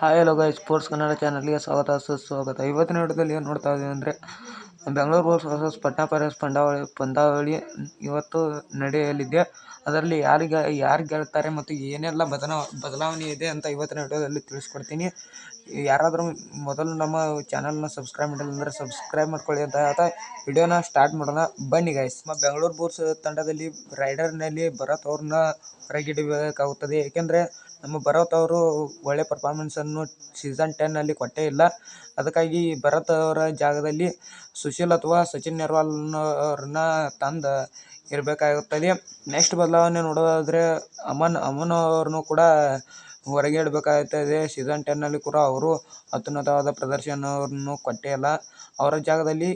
Hi hello guys sports Kannada ಚಾನಲ್ಗೆ ಸ್ವಾಗತ, ಸುಸ್ವಾಗತ. ಇವತ್ತಿನ ವಿಡಿಯೋದಲ್ಲಿ ಏನು ನೋಡ್ತಾ ಇದ್ದೀವಿ ಅಂದರೆ Bengaluru bulls versus Patna pirates ಪಂದಾವಳಿ ಪಂದ್ಯಾವಳಿ ಇವತ್ತು ನಡೆಯಲಿದೆ. ಅದರಲ್ಲಿ ಯಾರಿಗೆ ಯಾರು ಗೆಲ್ತಾರೆ ಮತ್ತು ಏನೆಲ್ಲ ಬದಲಾ ಬದಲಾವಣೆ ಇದೆ ಅಂತ ಇವತ್ತಿನ ವಿಡಿಯೋದಲ್ಲಿ ತಿಳಿಸ್ಕೊಡ್ತೀನಿ. ಯಾರಾದರೂ ಮೊದಲು ನಮ್ಮ ಚಾನಲ್ನ ಸಬ್ಸ್ಕ್ರೈಬ್ ಮಾಡಿಲ್ಲ ಅಂದರೆ ಸಬ್ಸ್ಕ್ರೈಬ್ ಮಾಡ್ಕೊಳ್ಳಿ ಅಂತ ಹೇಳ್ತಾ ವಿಡಿಯೋನ ಸ್ಟಾರ್ಟ್ ಮಾಡೋಣ. ಬನ್ನಿ ಗೈಸ್ ನಮ್ಮ ಬೆಂಗಳೂರು ಬೋರ್ಸ್ ತಂಡದಲ್ಲಿ ರೈಡರ್ನಲ್ಲಿ ಭರತ್ ಅವ್ರನ್ನ ಹೊರಗಿಡಬೇಕಾಗುತ್ತದೆ. ಏಕೆಂದರೆ ನಮ್ಮ ಭರತ್ ಅವರು ಒಳ್ಳೆ ಪರ್ಫಾರ್ಮೆನ್ಸನ್ನು ಸೀಸನ್ ಟೆನ್ನಲ್ಲಿ ಕೊಟ್ಟೇ ಇಲ್ಲ. ಅದಕ್ಕಾಗಿ ಭರತ್ ಅವರ ಜಾಗದಲ್ಲಿ ಸುಶೀಲ್ ಅಥವಾ ಸಚಿನ್ ನೆರ್ವಾಲ್ ಅವ್ರನ್ನ ತಂದು ಇರಬೇಕಾಗುತ್ತದೆ. ನೆಕ್ಸ್ಟ್ ಬದಲಾವಣೆ ನೋಡೋದಾದರೆ ಅಮನ್ ಅಮನ್ ಅವ್ರನ್ನೂ ಕೂಡ ಹೊರಗೆ ಇಡಬೇಕಾಗುತ್ತದೆ ಸೀಸನ್ ಟೆನ್ನಲ್ಲಿ ಕೂಡ ಅವರು ಅತ್ಯುನ್ನತವಾದ ಪ್ರದರ್ಶನವನ್ನು ಕೊಟ್ಟೇ ಇಲ್ಲ. ಅವರ ಜಾಗದಲ್ಲಿ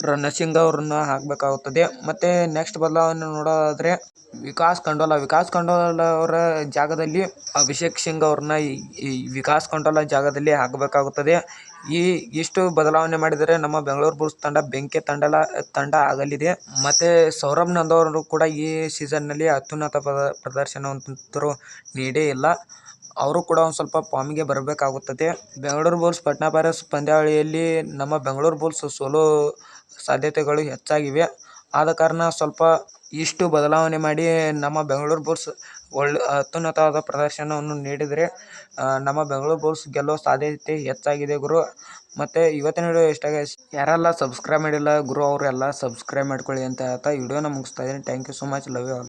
ರಣಸಿಂಗ್ ಅವ್ರನ್ನ ಹಾಕಬೇಕಾಗುತ್ತದೆ. ಮತ್ತು ನೆಕ್ಸ್ಟ್ ಬದಲಾವಣೆ ನೋಡೋದಾದರೆ ವಿಕಾಸ್ ಕಂಡೋಲ ವಿಕಾಸ್ ಕಂಡೋಲ ಅವರ ಜಾಗದಲ್ಲಿ ಅಭಿಷೇಕ್ ಸಿಂಗ್ ಅವ್ರನ್ನ ಈ ವಿಕಾಸ್ ಕಂಡೋಲ ಜಾಗದಲ್ಲಿ ಹಾಕಬೇಕಾಗುತ್ತದೆ. ಈ, ಇಷ್ಟು ಬದಲಾವಣೆ ಮಾಡಿದರೆ ನಮ್ಮ ಬೆಂಗಳೂರು ಬುಲ್ಸ್ ತಂಡ ಬೆಂಕಿ ತಂಡಲ, ತಂಡ ಆಗಲಿದೆ. ಮತ್ತು ಸೌರಭ್ ನಂದ್ ಅವರು ಕೂಡ ಈ ಸೀಸನ್ನಲ್ಲಿ ಅತ್ಯುನ್ನತ ಪದ ಪ್ರದರ್ಶನವಂತರೂ ನೀಡೇ ಇಲ್ಲ. ಅವರು ಕೂಡ ಒಂದು ಸ್ವಲ್ಪ ಫಾರ್ಮಿಗೆ ಬರಬೇಕಾಗುತ್ತದೆ. ಬೆಂಗಳೂರು ಬುಲ್ಸ್ ಪಟ್ನಾ ಪೈರೇಟ್ಸ್ ಪಂದ್ಯಾವಳಿಯಲ್ಲಿ ನಮ್ಮ ಬೆಂಗಳೂರು ಬುಲ್ಸ್ ಸೋಲೋ ಸಾಧ್ಯತೆಗಳು ಹೆಚ್ಚಾಗಿವೆ. ಆದ ಕಾರಣ ಸ್ವಲ್ಪ ಇಷ್ಟು ಬದಲಾವಣೆ ಮಾಡಿ ನಮ್ಮ ಬೆಂಗಳೂರು ಬುಲ್ಸ್ ಒಳ್ಳೆ ಅತ್ಯುನ್ನತವಾದ ಪ್ರದರ್ಶನವನ್ನು ನೀಡಿದರೆ ನಮ್ಮ ಬೆಂಗಳೂರು ಬುಲ್ಸ್ ಗೆಲ್ಲೋ ಸಾಧ್ಯತೆ ಹೆಚ್ಚಾಗಿದೆ ಗುರು. ಮತ್ತು ಇವತ್ತಿನ ವಿಡಿಯೋ ಇಷ್ಟ ಯಾರೆಲ್ಲ ಸಬ್ಸ್ಕ್ರೈಬ್ ಮಾಡಿಲ್ಲ ಗುರು, ಅವರೆಲ್ಲ ಸಬ್ಸ್ಕ್ರೈಬ್ ಮಾಡ್ಕೊಳ್ಳಿ ಅಂತ ಹೇಳ್ತಾ ವಿಡಿಯೋನ ಮುಗಿಸ್ತಾ ಇದ್ದೀನಿ. Thank you so much love you all